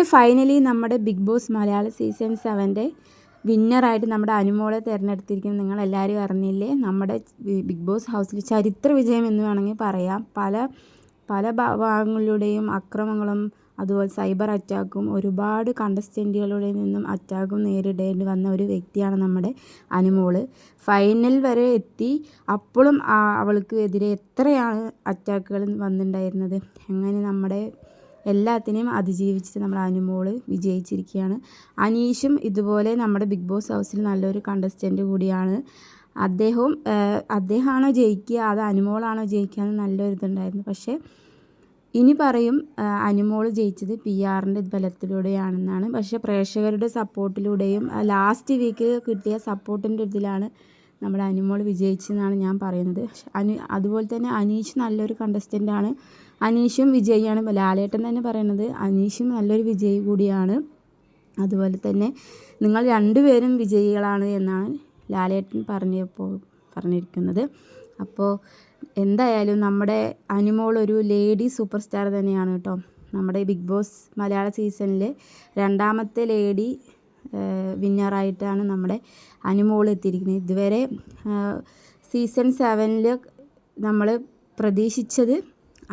അങ്ങനെ ഫൈനലി നമ്മുടെ big boss Malayalam season സെവന്റെ വിന്നറായിട്ട് നമ്മുടെ അനുമോളെ തിരഞ്ഞെടുത്തിരിക്കുന്നു നിങ്ങളെല്ലാവരും അറിഞ്ഞില്ലേ? നമ്മുടെ ബിഗ് ബോസ് ഹൗസിൽ ചരിത്ര വിജയം എന്ന് വേണമെങ്കിൽ പറയാം. പല പല ഭാഗങ്ങളിലൂടെയും അക്രമങ്ങളും അതുപോലെ സൈബർ അറ്റാക്കും ഒരുപാട് കണ്ടസ്റ്റന്റുകളുടെ നിന്നും അറ്റാക്കും നേരിടേണ്ടി വന്ന ഒരു വ്യക്തിയാണ് നമ്മുടെ അനുമോൾ. ഫൈനൽ വരെ എത്തി. അപ്പോഴും അവൾക്ക് എതിരെ എത്രയാണ് അറ്റാക്കുകൾ വന്നിട്ടുണ്ടായിരുന്നത് അങ്ങനെ നമ്മുടെ എല്ലാത്തിനെയും അതിജീവിച്ചിട്ട് നമ്മൾ അനുമോൾ വിജയിച്ചിരിക്കുകയാണ്. അനീഷും ഇതുപോലെ നമ്മുടെ ബിഗ് ബോസ് ഹൗസിൽ നല്ലൊരു കണ്ടസ്റ്റന്റ് കൂടിയാണ്. അദ്ദേഹവും അദ്ദേഹമാണോ ജയിക്കുക അത് അനുമോളാണോ ജയിക്കുക എന്ന് നല്ലൊരു ഇതുണ്ടായിരുന്നു. പക്ഷേ ഇനി പറയും അനുമോൾ ജയിച്ചത് പി ആറിന്റെ ബലത്തിലൂടെയാണെന്നാണ്. പക്ഷേ പ്രേക്ഷകരുടെ സപ്പോർട്ടിലൂടെയും ലാസ്റ്റ് വീക്ക് കിട്ടിയ സപ്പോർട്ടിന്റെ ഇതിലാണ് നമ്മുടെ അനുമോൾ വിജയിച്ചതെന്നാണ് ഞാൻ പറയുന്നത്. അനു അതുപോലെ തന്നെ അനീഷ് നല്ലൊരു കണ്ടസ്റ്റന്റാണ് അനീഷും വിജയിയാണ്. ലാലേട്ടൻ തന്നെ പറയുന്നത് അനീഷും നല്ലൊരു വിജയി കൂടിയാണ്. അതുപോലെ തന്നെ നിങ്ങൾ രണ്ടുപേരും വിജയികളാണ് എന്നാണ് ലാലേട്ടൻ പറഞ്ഞപ്പോൾ പറഞ്ഞിരിക്കുന്നത്. അപ്പോൾ എന്തായാലും നമ്മുടെ അനുമോൾ ഒരു ലേഡി സൂപ്പർ സ്റ്റാർ തന്നെയാണ് കേട്ടോ. നമ്മുടെ ബിഗ് ബോസ് മലയാള സീസണിലെ രണ്ടാമത്തെ ലേഡി വിന്നറായിട്ടാണ് നമ്മുടെ അനുമോൾ എത്തിയിരിക്കുന്നത്. ഇതുവരെ സീസൺ സെവനിൽ നമ്മൾ പ്രതീക്ഷിച്ചത്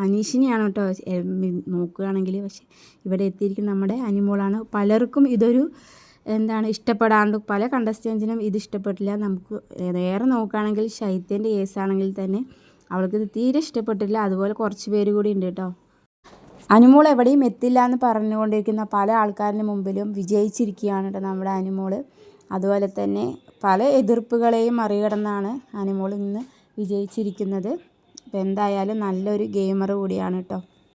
അനീഷിനെയാണ് കേട്ടോ നോക്കുകയാണെങ്കിൽ പക്ഷെ ഇവിടെ എത്തിയിരിക്കുന്ന നമ്മുടെ അനിമോളാണ്. പലർക്കും ഇതൊരു എന്താണ് ഇഷ്ടപ്പെടാണ്ട് പല കണ്ടസ്റ്റൻസിനും ഇത് ഇഷ്ടപ്പെട്ടില്ല. നമുക്ക് നേരെ നോക്കുകയാണെങ്കിൽ ശൈത്യന്റെ കേസാണെങ്കിൽ തന്നെ അവൾക്ക് ഇത് തീരെ ഇഷ്ടപ്പെട്ടില്ല. അതുപോലെ കുറച്ച് പേര് കൂടി ഉണ്ട് കേട്ടോ. അനുമോൾ എവിടെയും എത്തില്ല എന്ന് പറഞ്ഞുകൊണ്ടിരിക്കുന്ന പല ആൾക്കാരുടെ മുമ്പിലും വിജയിച്ചിരിക്കുകയാണ് കേട്ടോ നമ്മുടെ അനുമോൾ അതുപോലെ തന്നെ പല എതിർപ്പുകളെയും മറികടന്നാണ് അനുമോൾ ഇന്ന് വിജയിച്ചിരിക്കുന്നത്. അപ്പോൾ എന്തായാലും നല്ലൊരു ഗെയിമർ കൂടിയാണ് കേട്ടോ